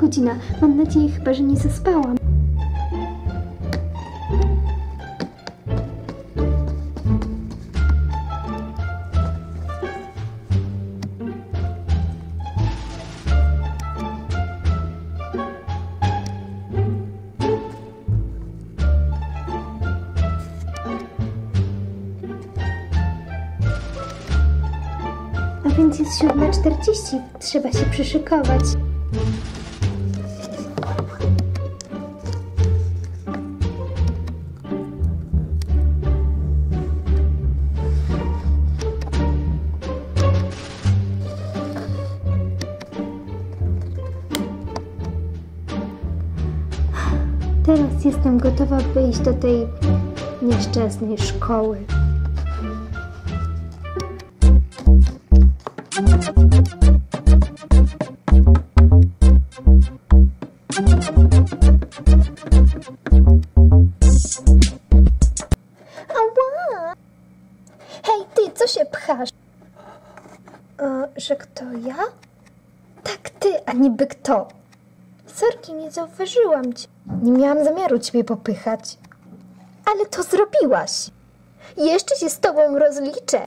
godzina. Mam nadzieję chyba, że nie zaspałam. A więc jest 7.40. Trzeba się przyszykować. Teraz jestem gotowa, by iść do tej nieszczęsnej szkoły. Ała! Hej, ty, co się pchasz? E, że kto, ja? Tak, ty, a niby kto? Sorki, nie zauważyłam cię. Nie miałam zamiaru ciebie popychać. Ale to zrobiłaś. Jeszcze się z tobą rozliczę.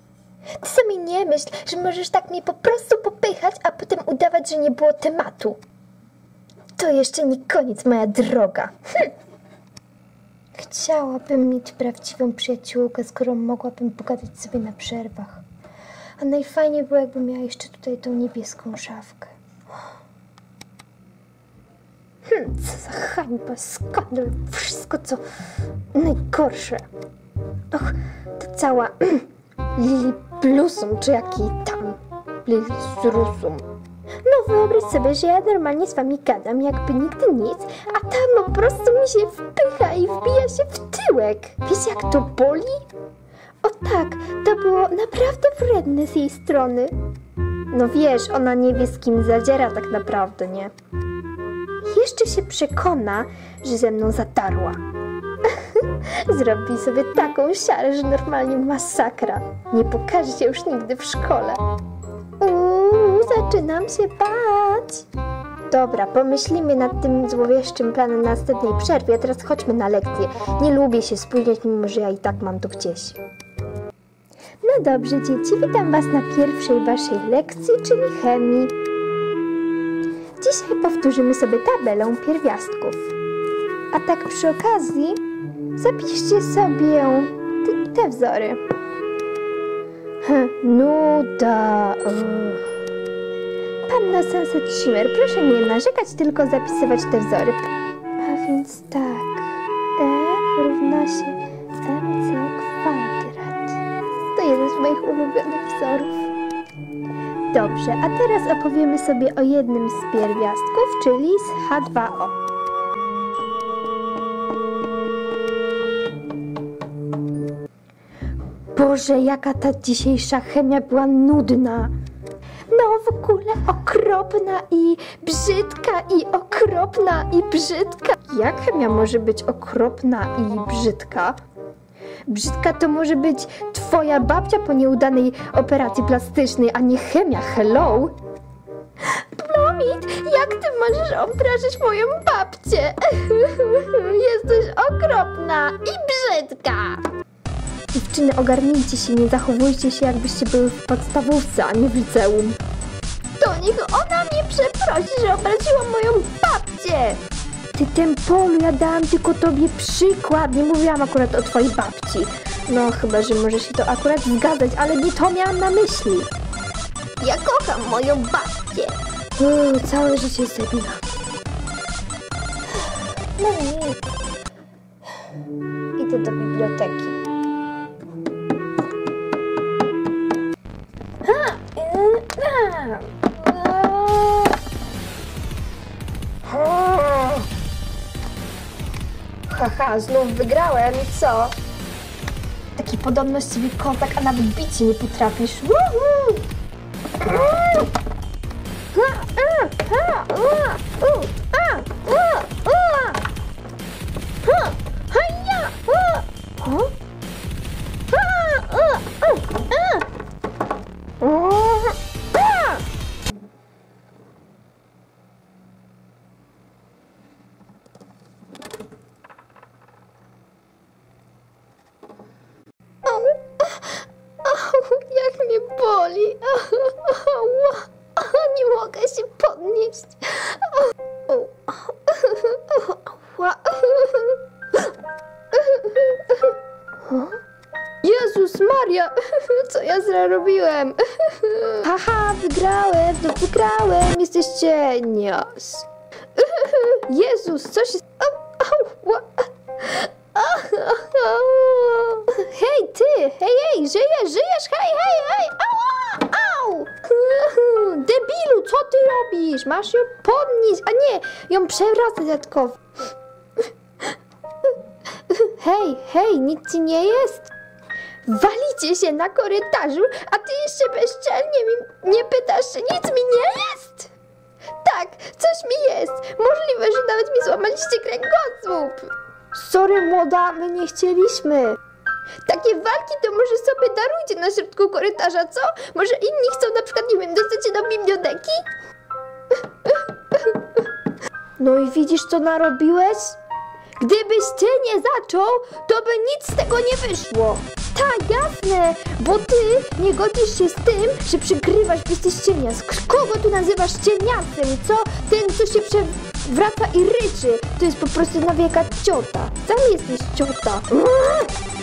Ty sobie nie myśl, że możesz tak mnie po prostu popychać, a potem udawać, że nie było tematu. To jeszcze nie koniec, moja droga. Hm. Chciałabym mieć prawdziwą przyjaciółkę, z którą mogłabym pogadać sobie na przerwach. A najfajniej było, jakbym miała jeszcze tutaj tą niebieską szafkę. Co za hańba, skandal, wszystko co najgorsze. Och, ta cała Lili Blusum, czy jaki tam Lili Surusum. No wyobraź sobie, że ja normalnie z wami gadam, jakby nigdy nic, a tam po prostu mi się wpycha i wbija się w tyłek. Wiesz jak to boli? O tak, to było naprawdę wredne z jej strony. No wiesz, ona nie wie z kim zadziera tak naprawdę, nie? Jeszcze się przekona, że ze mną zatarła. Zrobi sobie taką siarę, że normalnie masakra. Nie pokaże się już nigdy w szkole. Uuu, zaczynam się bać. Dobra, pomyślimy nad tym złowieszczym planem na następnej przerwie, a teraz chodźmy na lekcję. Nie lubię się spóźniać, mimo że ja i tak mam to gdzieś. No dobrze, dzieci, witam Was na pierwszej Waszej lekcji, czyli chemii. Powtórzymy sobie tabelę pierwiastków. A tak przy okazji, zapiszcie sobie te, wzory. Hm, nuda. Panna Sunset Shimmer, proszę nie narzekać, tylko zapisywać te wzory. A więc tak, E równa się mc kwadrat. To jeden z moich ulubionych wzorów. Dobrze, a teraz opowiemy sobie o jednym z pierwiastków, czyli z H2O. Boże, jaka ta dzisiejsza chemia była nudna. No w ogóle okropna i brzydka i okropna i brzydka. Jak chemia może być okropna i brzydka? Brzydka to może być twoja babcia po nieudanej operacji plastycznej, a nie chemia. Hello? Plomit, jak ty możesz obrażać moją babcię? Jesteś okropna i brzydka. Dziewczyny, ogarnijcie się, nie zachowujcie się, jakbyście były w podstawówce, a nie w liceum. To niech ona mnie przeprosi, że obraziła moją babcię. Ty, Tempolu, ja dałam tylko tobie przykład, nie mówiłam akurat o twojej babci. No, chyba, że może się to akurat zgadzać, ale nie to miałam na myśli. Ja kocham moją babcię. Uuu, całe życie zabiła. No nic. Idę do biblioteki. Ha! Haha, znów wygrałem, co? Taki podobno z kotak, a nawet bici nie potrafisz. Woohoo! cześć. Jezus Maria, co ja zrobiłem? Haha, wygrałem, no wygrałem, jesteście nios. Jezus, co się... Hej ty, hej, hej, żyjesz, żyjesz, hej, hej, hej, ała! Robisz? Masz ją podnieść, a nie, ją przewracać dodatkowo. Hej, hej, nic ci nie jest? Walicie się na korytarzu, a ty jeszcze bezczelnie mi, nie pytasz, nic mi nie jest? Tak, coś mi jest. Możliwe, że nawet mi złamaliście kręgosłup. Sorry, młoda, my nie chcieliśmy. Takie walki to może sobie darujcie na środku korytarza, co? Może inni chcą na przykład, nie wiem, dostać się do biblioteki? No i widzisz, co narobiłeś? Gdybyś ty nie zaczął, to by nic z tego nie wyszło. Tak, jasne, bo ty nie godzisz się z tym, że przykrywasz, bo jesteś cienias. Kogo tu nazywasz cieniasem, co? Ten, co się przewraca i ryczy. To jest po prostu nawieka ciota. Sam jesteś ciota. A,